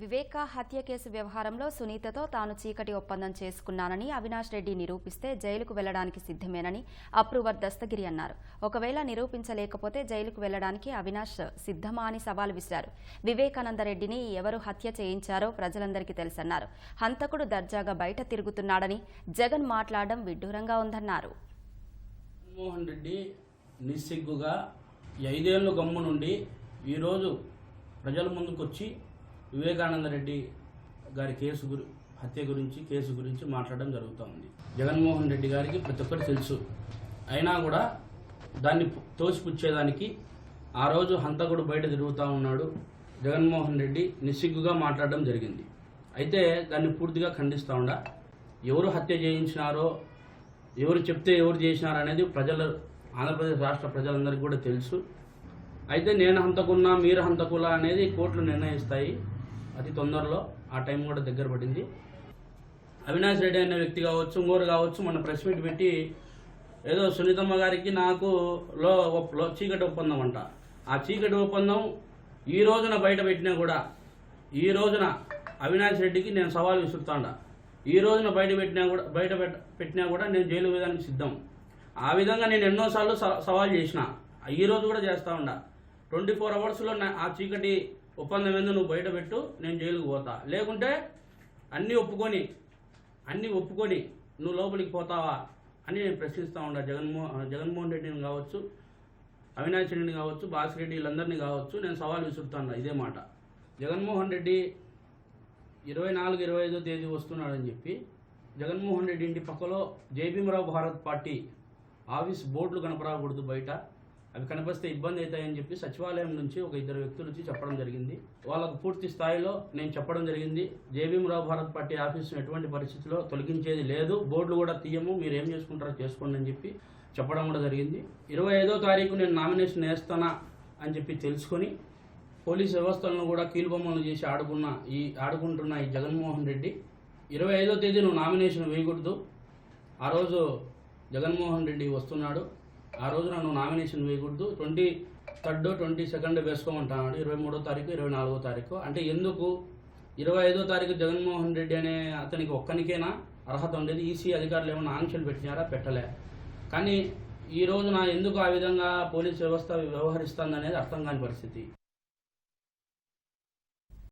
వివేక హత్య కేసు వ్యవహారంలో సునీతతో తాను చీకటి ఒప్పందం చేసుకున్నానని అవినాష్ రెడ్డి నిరూపిస్తే జైలుకు వెళ్ళడానికి సిద్ధమేనని అప్రూవర్ దస్తగిరి అన్నారు. ఒకవేళ నిరూపించలేకపోతే జైలుకు వెళ్ళడానికి అవినాష్ సిద్ధమా అని సవాల్ విసిరారు. వివేకానందరెడ్డిని ఎవరు హత్య చేయించారో ప్రజలందరికీ తెలుసన్నారు. హంతకుడు దర్జాగా బయట తిరుగుతున్నాడని జగన్ మాట్లాడడం విడ్డూరంగా ఉందన్నారు. జగన్మోహన్ రెడ్డి నిస్సిగ్గుగా ఐదేళ్ళు గమ్ము నుండి ఈరోజు ప్రజల ముందుకొచ్చి వివేకానంద రెడ్డి గారి కేసు గురి హత్య గురించి కేసు గురించి మాట్లాడడం జరుగుతూ ఉంది. జగన్మోహన్ రెడ్డి గారికి ప్రతి ఒక్కరు తెలుసు. అయినా కూడా దాన్ని తోసిపుచ్చేదానికి ఆ రోజు హంతకుడు బయట తిరుగుతూ ఉన్నాడు జగన్మోహన్ రెడ్డి నిస్సిగ్గుగా మాట్లాడడం జరిగింది. అయితే దాన్ని పూర్తిగా ఖండిస్తూ ఉండా. ఎవరు హత్య చేయించినారో ఎవరు చెప్తే ఎవరు చేసినారు అనేది ప్రజలు ఆంధ్రప్రదేశ్ రాష్ట్ర ప్రజలందరికీ కూడా తెలుసు. అయితే నేను హంతకున్నా మీరు హంతకులా అనేది కోర్టులు నిర్ణయిస్తాయి. అతి తొందరలో ఆ టైం కూడా దగ్గర పడింది. అవినాష్ రెడ్డి అనే వ్యక్తి కావచ్చు ఇంకోరు కావచ్చు మొన్న ప్రెస్ మీట్ పెట్టి ఏదో సునీతమ్మ గారికి నాకు లో లో చీకటి ఒప్పందం అంట. ఆ చీకటి ఒప్పందం ఈ రోజున బయట పెట్టినా కూడా ఈ రోజున అవినాష్ రెడ్డికి నేను సవాల్ విసురుతాండా ఈ రోజున బయట పెట్టినా కూడా బయట పెట్ట- పెట్టినా కూడా నేను జైలు వేయడానికి సిద్ధం. ఆ విధంగా నేను ఎన్నోసార్లు స- సవాల్ చేసిన. ఈ రోజు కూడా చేస్తా ఉండా. ట్వంటీ ఫోర్ అవర్స్లో ఆ చీకటి ఒప్పందం ఏందో నువ్వు బయట పెట్టు నేను జైలుకు పోతా. లేకుంటే అన్నీ ఒప్పుకొని అన్నీ ఒప్పుకొని నువ్వు లోపలికి పోతావా అని నేను ప్రశ్నిస్తూ ఉండా. జగన్మోహన్ జగన్మోహన్ రెడ్డిని కావచ్చు అవినాష్ రెడ్డిని కావచ్చు భాస్కర్ రెడ్డి వీళ్ళందరినీ కావచ్చు నేను సవాల్ విసురుతాను ఇదే మాట. జగన్మోహన్ రెడ్డి ఇరవై నాలుగు ఇరవై ఐదో తేదీ వస్తున్నాడని చెప్పి జగన్మోహన్ రెడ్డి ఇంటి పక్కలో జయభీమరావు భారత్ పార్టీ ఆఫీస్ బోర్డులు కనపరాకూడదు బయట. అవి కనిపిస్తే ఇబ్బంది అవుతాయని చెప్పి సచివాలయం నుంచి ఒక ఇద్దరు వ్యక్తులు వచ్చి చెప్పడం జరిగింది. వాళ్ళకు పూర్తి స్థాయిలో నేను చెప్పడం జరిగింది. జేబీఎంరావు భారత్ పార్టీ ఆఫీసును ఎటువంటి పరిస్థితిలో తొలగించేది లేదు. బోర్డులు కూడా తీయము మీరు ఏం చేసుకుంటారో చేసుకోండి అని చెప్పి చెప్పడం కూడా జరిగింది. ఇరవై ఐదో తారీఖు నేను నామినేషన్ వేస్తానా అని చెప్పి తెలుసుకొని పోలీస్ వ్యవస్థలను కూడా కీలుబొమ్మలు చేసి ఆడుకున్న ఈ ఆడుకుంటున్న ఈ జగన్మోహన్ రెడ్డి ఇరవై ఐదో తేదీ నువ్వు నామినేషన్ వేయకూడదు. ఆ రోజు జగన్మోహన్ రెడ్డి వస్తున్నాడు. ఆ రోజు నన్ను నామినేషన్ వేయకూడదు. ట్వంటీ థర్డ్ ట్వంటీ సెకండ్ వేసుకోమంటున్నాడు ఇరవై మూడో తారీఖు ఇరవై నాలుగో తారీఖు. అంటే ఎందుకు? ఇరవై ఐదో తారీఖు జగన్మోహన్ రెడ్డి అనే అతనికి ఒక్కనికేనా అర్హత ఉండేది? ఈసీ అధికారులు ఏమైనా ఆంక్షలు పెట్టినారా? పెట్టలే. కానీ ఈ రోజున ఎందుకు ఆ విధంగా పోలీస్ వ్యవస్థ వ్యవహరిస్తుంది అనేది అర్థం కాని పరిస్థితి.